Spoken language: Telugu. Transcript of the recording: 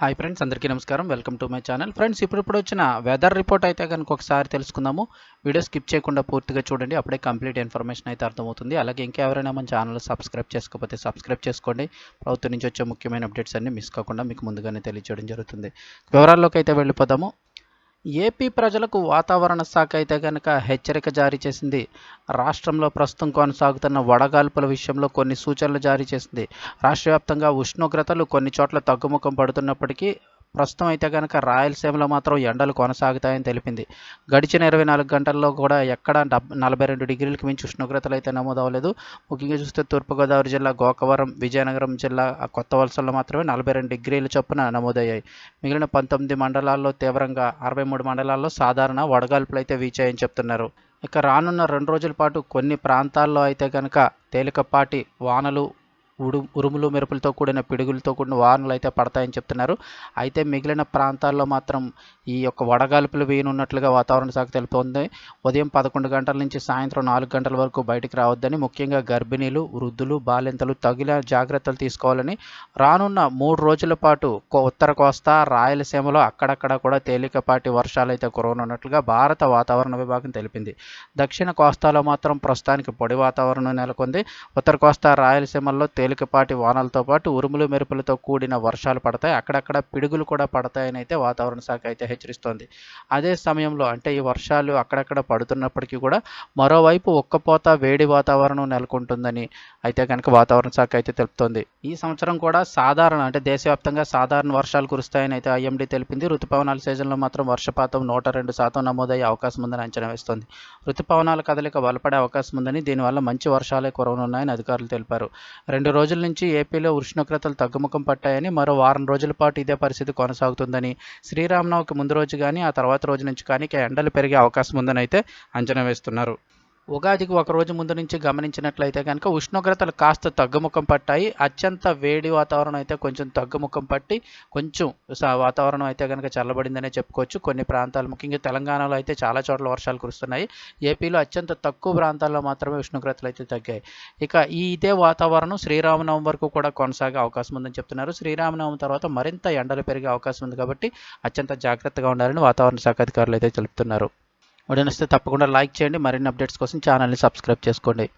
హాయ్ ఫ్రెండ్స్ అందరికీ నమస్కారం. Welcome to my channel. Friends ఇప్పుడు ఇప్పుడు వచ్చిన వెదర్ రిపోర్ట్ అయితే కనుక ఒకసారి తెలుసుకుందాము. వీడియో స్కిప్ చేయకుండా పూర్తిగా చూడండి అప్పుడే కంప్లీట్ ఇన్ఫర్మేషన్ అయితే అర్థమవుతుంది. అలాగే ఇంకెవరైనా మన ఛానల్ సబ్స్క్రైబ్ చేసుకోకపోతే సబ్స్క్రైబ్ చేసుకోండి. ప్రభుత్వం నుంచి వచ్చే ముఖ్యమైన అప్డేట్స్ అన్ని మిస్ కాకుండా మీకు ముందుగానే తెలియజేయడం జరుగుతుంది. వివరాల్లోకి అయితే వెళ్ళిపోదాము. ఏపీ ప్రజలకు వాతావరణ శాఖ అయితే కనుక హెచ్చరిక జారీ చేసింది. రాష్ట్రంలో ప్రస్తుతం కొనసాగుతున్న వడగాల్పుల విషయంలో కొన్ని సూచనలు జారీ చేసింది. రాష్ట్ర వ్యాప్తంగా ఉష్ణోగ్రతలు కొన్ని చోట్ల తగ్గుముఖం పడుతున్నప్పటికీ ప్రస్తుతం అయితే కనుక రాయలసీమలో మాత్రం ఎండలు కొనసాగుతాయని తెలిపింది. గడిచిన ఇరవై నాలుగు గంటల్లో కూడా ఎక్కడ డబ్ నలభై రెండు డిగ్రీలకు మించి ఉష్ణోగ్రతలు అయితే నమోదవలేదు ముఖ్యంగా చూస్తే తూర్పుగోదావరి జిల్లా గోకవరం విజయనగరం జిల్లా కొత్త వలసల్లో మాత్రమే నలభై రెండు డిగ్రీల చొప్పున నమోదయ్యాయి. మిగిలిన పంతొమ్మిది మండలాల్లో తీవ్రంగా అరవై మూడు మండలాల్లో సాధారణ వడగాల్పులు అయితే వీచాయని చెప్తున్నారు. ఇక రానున్న రెండు రోజుల పాటు కొన్ని ప్రాంతాల్లో అయితే కనుక తేలికపాటి వానలు ఉడు ఉరుములు మెరుపులతో కూడిన పిడుగులతో కూడిన వానలు అయితే పడతాయని చెప్తున్నారు. అయితే మిగిలిన ప్రాంతాల్లో మాత్రం ఈ యొక్క వడగాల్పులు వేయనున్నట్లుగా వాతావరణ శాఖ తెలుపుతోంది. ఉదయం పదకొండు గంటల నుంచి సాయంత్రం నాలుగు గంటల వరకు బయటికి రావద్దని ముఖ్యంగా గర్భిణీలు వృద్ధులు బాలింతలు తగిన జాగ్రత్తలు తీసుకోవాలని రానున్న మూడు రోజుల పాటు కో- ఉత్తర కోస్తా రాయలసీమలో అక్కడక్కడ కూడా తేలికపాటి వర్షాలు అయితే కురవనున్నట్లుగా భారత వాతావరణ విభాగం తెలిపింది. దక్షిణ కోస్తాలో మాత్రం ప్రస్తుతానికి పొడి వాతావరణం నెలకొంది. ఉత్తర కోస్తా రాయలసీమల్లో తేలికపాటి వానలతో పాటు ఉరుములు మెరుపులతో కూడిన వర్షాలు పడతాయి. అక్కడక్కడ పిడుగులు కూడా పడతాయని అయితే వాతావరణ శాఖ అయితే హెచ్చరిస్తోంది. అదే సమయంలో అంటే ఈ వర్షాలు అక్కడక్కడ పడుతున్నప్పటికీ కూడా మరోవైపు ఒక్కపోత వేడి వాతావరణం నెలకొంటుందని అయితే కనుక వాతావరణ శాఖ అయితే తెలుపుతోంది. ఈ సంవత్సరం కూడా సాధారణ అంటే దేశవ్యాప్తంగా సాధారణ వర్షాలు కురుస్తాయని అయితే ఐఎండీ తెలిపింది. ఋతుపవనాల సీజన్లో మాత్రం వర్షపాతం నూట రెండు శాతం నమోదయ్యే అవకాశం ఉందని అంచనా వేస్తోంది. ఋతుపవనాల కదలిక బలపడే అవకాశం ఉందని దీనివల్ల మంచి వర్షాలే కురవనున్నాయని అధికారులు తెలిపారు. రెండు రోజుల నుంచి ఏపీలో ఉష్ణోగ్రతలు తగ్గుముఖం పట్టాయని మరో వారం రోజుల పాటు ఇదే పరిస్థితి కొనసాగుతుందని శ్రీరామనవమికి ముందు రోజు కానీ ఆ తర్వాత రోజు నుంచి కానీ ఎండలు పెరిగే అవకాశం ఉందని అయితే అంచనా వేస్తున్నారు. ఉగాదికి ఒక రోజు ముందు నుంచి గమనించినట్లయితే కనుక ఉష్ణోగ్రతలు కాస్త తగ్గుముఖం పట్టాయి. అత్యంత వేడి వాతావరణం అయితే కొంచెం తగ్గుముఖం పట్టి కొంచెం స- వాతావరణం అయితే కనుక చల్లబడిందనే చెప్పుకోవచ్చు. కొన్ని ప్రాంతాలు ముఖ్యంగా తెలంగాణలో అయితే చాలా చోట్ల వర్షాలు కురుస్తున్నాయి. ఏపీలో అత్యంత తక్కువ ప్రాంతాల్లో మాత్రమే ఉష్ణోగ్రతలు అయితే తగ్గాయి. ఇక ఈ ఇదే వాతావరణం శ్రీరామనవం వరకు కూడా కొనసాగే అవకాశం ఉందని చెప్తున్నారు. శ్రీరామనవం తర్వాత మరింత ఎండలు పెరిగే అవకాశం ఉంది కాబట్టి అత్యంత జాగ్రత్తగా ఉండాలని వాతావరణ శాఖ అధికారులు అయితే తెలుపుతున్నారు. వీడియో నచ్చితే తప్పకుండా లైక్ చేయండి. మరిన్ని అప్డేట్స్ కోసం ఛానల్ని సబ్స్క్రైబ్ చేసుకోండి.